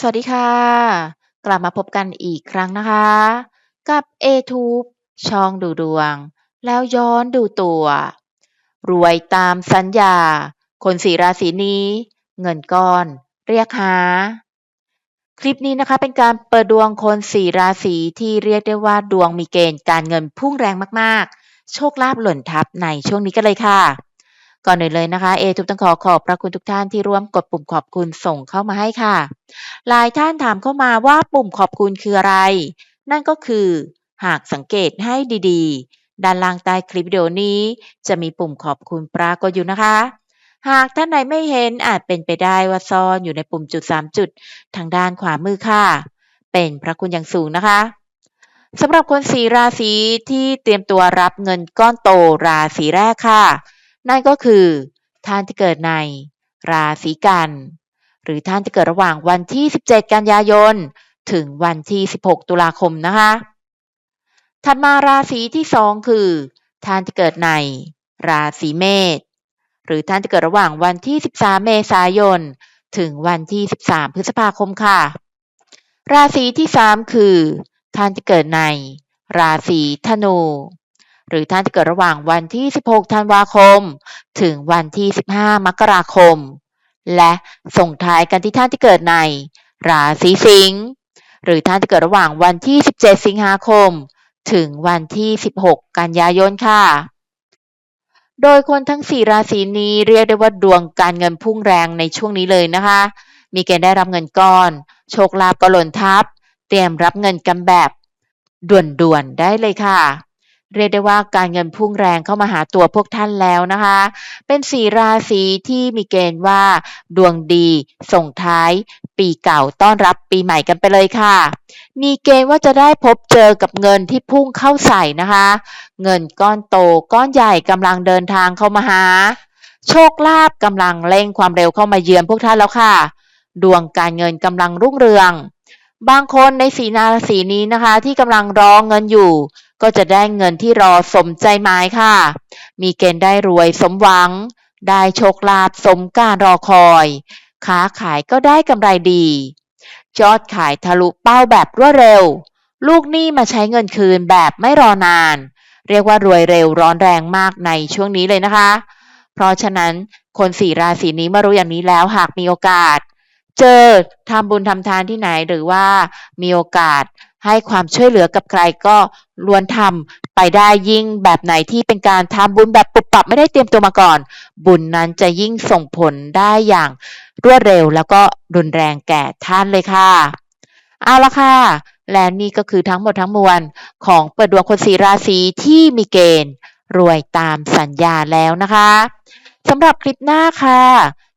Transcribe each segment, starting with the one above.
สวัสดีค่ะ กลับมาพบกันอีกครั้งนะคะ กับ A Tube ช่องดูดวง แล้วย้อนดูตัว รวยตามสัญญา คนสี่ราศีนี้ เงินก้อน เรียกหา คลิปนี้นะคะเป็นการเปิดดวงคนสี่ราศีที่เรียกได้ว่าดวงมีเกณฑ์การเงินพุ่งแรงมากๆ โชคลาภหล่นทับในช่วงนี้กันเลยค่ะ ก่อนอื่นเลยนะคะเอทุบต้องขอขอบพระคุณทุกท่านที่ร่วมกดปุ่มขอบคุณส่งเข้ามาให้ค่ะหลายท่านถามเข้ามาว่าปุ่มขอบคุณคืออะไร นั่นก็คือหากสังเกตให้ดีๆ ด้านล่างใต้คลิปวิดีโอนี้ จะมีปุ่มขอบคุณปรากฏอยู่นะคะ หากท่านไหนไม่เห็นอาจเป็นไปได้ว่าซ่อนอยู่ในปุ่มจุด 3 จุด ทางด้านขวามือค่ะ เป็นพระคุณอย่างสูงนะคะสำหรับคนสีราศีที่เตรียมตัวรับเงินก้อนโตราศีแรกค่ะ นั่นก็คือท่านที่เกิดในราศีกัน หรือท่านที่เกิดระหว่างวันที่ 17 กันยายน ถึงวันที่ 16 ตุลาคมนะคะ ถัดมาราศีที่2คือท่านที่เกิดในราศีเมษหรือท่านที่เกิดระหว่างวันที่ 13 เมษายน ถึงวันที่ 13 พฤษภาคมค่ะ ราศีที่ 3 คือ ท่านที่เกิดในราศีธนู หรือท่านที่เกิดระหว่างวันที่ 16 ธันวาคม ถึงวันที่ 15 มกราคม และส่งท้ายกันที่ท่านที่เกิดใน ราศีสิงห์ หรือท่านที่เกิดระหว่างวันที่ 17 สิงหาคม ถึงวันที่ 16 กันยายนค่ะ โดยคนทั้ง 4 ราศีนี้เรียกได้ว่าดวงการเงินพุ่งแรงในช่วงนี้เลยนะคะ มีเกณฑ์ได้รับเงินก้อน โชคลาภก็หล่นทับ เตรียมรับเงินกันแบบด่วนๆได้เลยค่ะ เรียกได้ว่าการเงินพุ่งแรงเข้ามาหาตัวพวกท่านแล้วนะคะ เป็นสี่ราศีที่มีเกณฑ์ว่า ดวงดีส่งท้ายปีเก่าต้อนรับปีใหม่กันไปเลยค่ะ มีเกณฑ์ว่าจะได้พบเจอกับเงินที่พุ่งเข้าใส่นะคะ เงินก้อนโตก้อนใหญ่กำลังเดินทางเข้ามาหา โชคลาภกำลังเร่งความเร็วเข้ามาเยือนพวกท่านแล้วค่ะ ดวงการเงินกำลังรุ่งเรือง บางคนในสีนาสีนี้นะคะ ที่กำลังรองเงินอยู่ ก็จะได้เงินที่รอสมใจหมายค่ะ มีเกณฑ์ได้รวยสมหวัง ได้โชคลาภสมการรอคอย ค้าขายก็ได้กำไรดียอดขายทะลุเป้าแบบรวดเร็ว ลูกหนี้มาใช้เงินคืนแบบไม่รอนาน เรียกว่ารวยเร็วร้อนแรงมากในช่วงนี้เลยนะคะ เพราะฉะนั้นคนสี่ราศีนี้มารู้อย่างนี้แล้วหากมีโอกาส เจอทำบุญทำทานที่ไหนหรือว่ามีโอกาส ให้ความช่วยเหลือกับใครก็ล้วนทำไปได้ยิ่งแบบไหนที่เป็นการทำบุญแบบปุบปับไม่ได้เตรียมตัวมาก่อน บุญนั้นจะยิ่งส่งผลได้อย่างรวดเร็วแล้วก็รุนแรงแก่ท่านเลยค่ะ เอาละค่ะ และนี่ก็คือทั้งหมดทั้งมวลของเปิดดวงคนสีราศีที่มีเกณฑ์ รวยตามสัญญาแล้วนะคะสำหรับคลิปหน้าค่ะ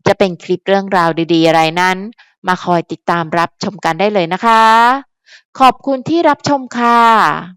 จะเป็นคลิปเรื่องราวดีๆ อะไรนั้น มาคอยติดตามรับชมกันได้เลยนะคะ ขอบคุณที่รับชมค่ะ